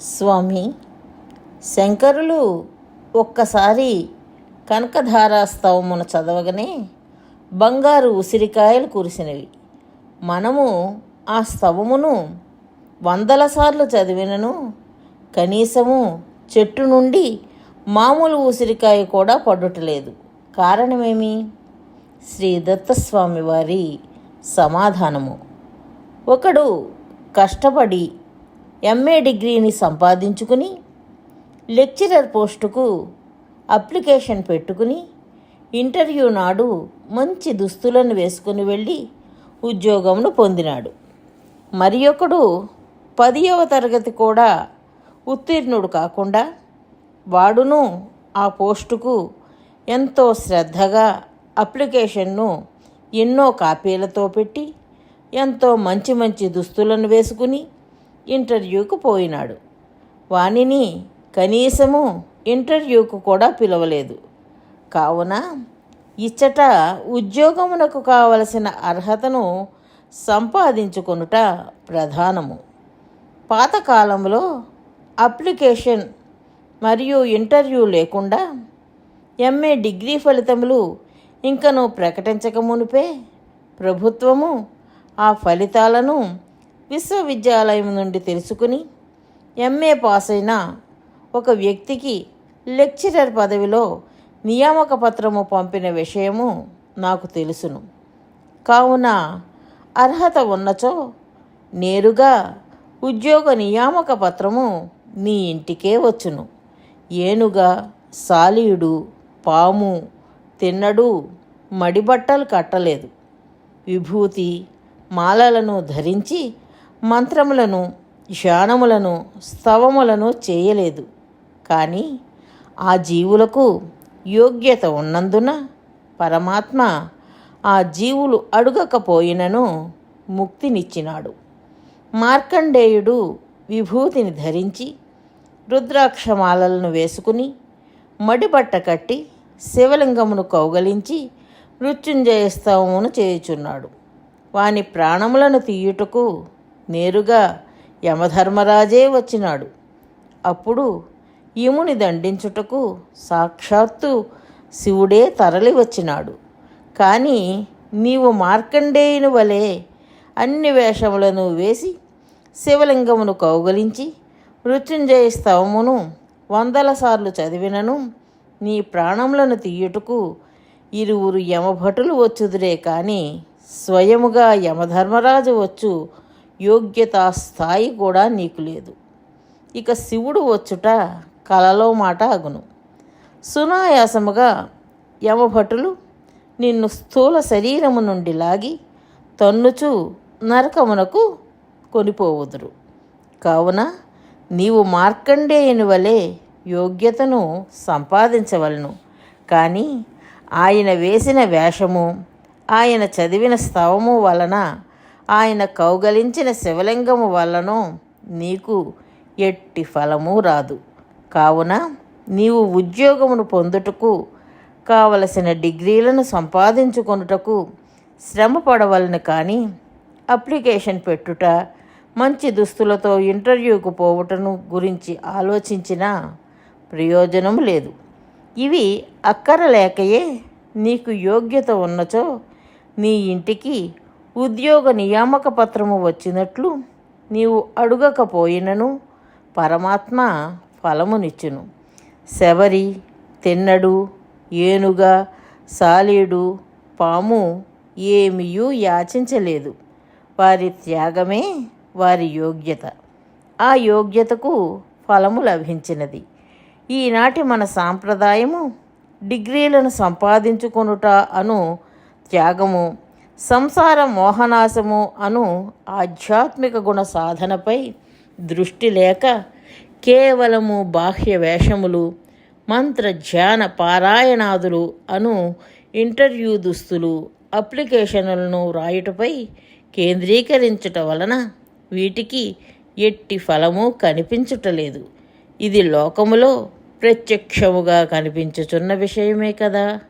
స్వామి శంకరులు ఒక్కసారి కనకధారాస్తవమును చదవగానే బంగారు ఉసిరికాయలు కురిసినవి. మనము ఆ స్తవమును వందల సార్లు చదివినను. కనీసము చెట్టు నుండి మామూలు ఉసిరికాయ కూడా పడుటలేదు కారణమేమి? శ్రీ దత్తస్వామి వారి సమాధానము. ఒకడు కష్టపడి ఎంఏ డిగ్రీని సంపాదించుకుని లెక్చరర్ పోస్టుకు అప్లికేషన్ పెట్టుకుని ఇంటర్వ్యూ నాడు మంచి దుస్తులను వేసుకుని వెళ్ళి ఉద్యోగమును పొందినాడు. మరి ఒకడు పదియవ తరగతి కూడా ఉత్తీర్ణుడు కాకుండా వాడును ఆ పోస్టుకు ఎంతో శ్రద్ధగా అప్లికేషన్ను ఎన్నో కాపీలతో పెట్టి ఎంతో మంచి మంచి దుస్తులను వేసుకుని ఇంటర్వ్యూకు పోయినాడు. వానిని కనీసము ఇంటర్వ్యూకు కూడా పిలవలేదు. కావున ఇచ్చట ఉద్యోగమునకు కావలసిన అర్హతను సంపాదించుకొనుట ప్రధానము. పాతకాలంలో అప్లికేషన్ మరియు ఇంటర్వ్యూ లేకుండా ఎంఏ డిగ్రీ ఫలితములు ఇంకను ప్రకటించక మునిపే ప్రభుత్వము ఆ ఫలితాలను విశ్వవిద్యాలయం నుండి తెలుసుకుని ఎంఏ పాస్ అయిన ఒక వ్యక్తికి లెక్చరర్ పదవిలో నియామక పత్రము పంపిన విషయము నాకు తెలుసును. కావున అర్హత ఉన్నచో నేరుగా ఉద్యోగ నియామక పత్రము నీ ఇంటికే వచ్చును. ఏనుగా సాలీయుడు పాము తిన్నడు మడిబట్టలు కట్టలేదు. విభూతి మాలలను ధరించి మంత్రములను ధ్యానములను స్తవములను చేయలేదు. కానీ ఆ జీవులకు యోగ్యత ఉన్నందున పరమాత్మ ఆ జీవులు అడుగకపోయినను ముక్తినిచ్చినాడు. మార్కండేయుడు విభూతిని ధరించి రుద్రాక్షమాలలను వేసుకుని మడిబట్ట కట్టి శివలింగమును కౌగలించి మృత్యుంజయ స్తవమును చేయుచున్నాడు. వాని ప్రాణములను తీయుటకు నేరుగా యమధర్మరాజే వచ్చినాడు. అప్పుడు యముని దండించుటకు సాక్షాత్తు శివుడే తరలి వచ్చినాడు. కానీ నీవు మార్కండేయుని వలె అన్ని వేషములను వేసి శివలింగమును కౌగలించి మృత్యుంజయ స్తవమును వందల సార్లు చదివినను నీ ప్రాణములను తీయుటకు ఇరువురు యమభటులు వచ్చుదురే కానీ స్వయముగా యమధర్మరాజు వచ్చు యోగ్యతా స్థాయి కూడా నీకు లేదు. ఇక శివుడు వచ్చుట కలలో మాట అగును. సునాయాసముగా యమభటులు నిన్ను స్థూల శరీరము నుండి లాగి తన్నుచు నరకమునకు కొనిపోవుదురు. కావున నీవు మార్కండేయుని వలె యోగ్యతను సంపాదించవలను. కానీ ఆయన వేసిన వేషము ఆయన చదివిన స్తవము వలన ఆయన కౌగలించిన శివలింగము వలన నీకు ఎట్టి ఫలము రాదు. కావున నీవు ఉద్యోగమును పొందుటకు కావలసిన డిగ్రీలను సంపాదించుకొనుటకు శ్రమ పడవలను కానీ అప్లికేషన్ పెట్టుట మంచి దుస్తులతో ఇంటర్వ్యూకు పోవటను గురించి ఆలోచించిన ప్రయోజనం లేదు. ఇవి అక్కరలేకయే నీకు యోగ్యత ఉన్నచో నీ ఇంటికి ఉద్యోగ నియామక పత్రము వచ్చినట్లు నీవు అడుగకపోయినను పరమాత్మ ఫలమునిచ్చును. శబరి తిన్నడు ఏనుగ సాలీడు పాము ఏమియూ యాచించలేదు. వారి త్యాగమే వారి యోగ్యత. ఆ యోగ్యతకు ఫలము లభించినది. ఈనాటి మన సాంప్రదాయము డిగ్రీలను సంపాదించుకొనుట అను త్యాగము సంసార మోహనాశము అను ఆధ్యాత్మిక గుణ సాధనపై దృష్టి లేక కేవలము బాహ్య వేషములు మంత్ర ధ్యాన పారాయణాదులు అను ఇంటర్వ్యూ దుస్తులు అప్లికేషన్లను వ్రాయుటపై కేంద్రీకరించుట వలన వీటికి ఎట్టి ఫలము కనిపించుటలేదు ఇది లోకములో ప్రత్యక్షముగా కనిపించుచున్న విషయమే కదా.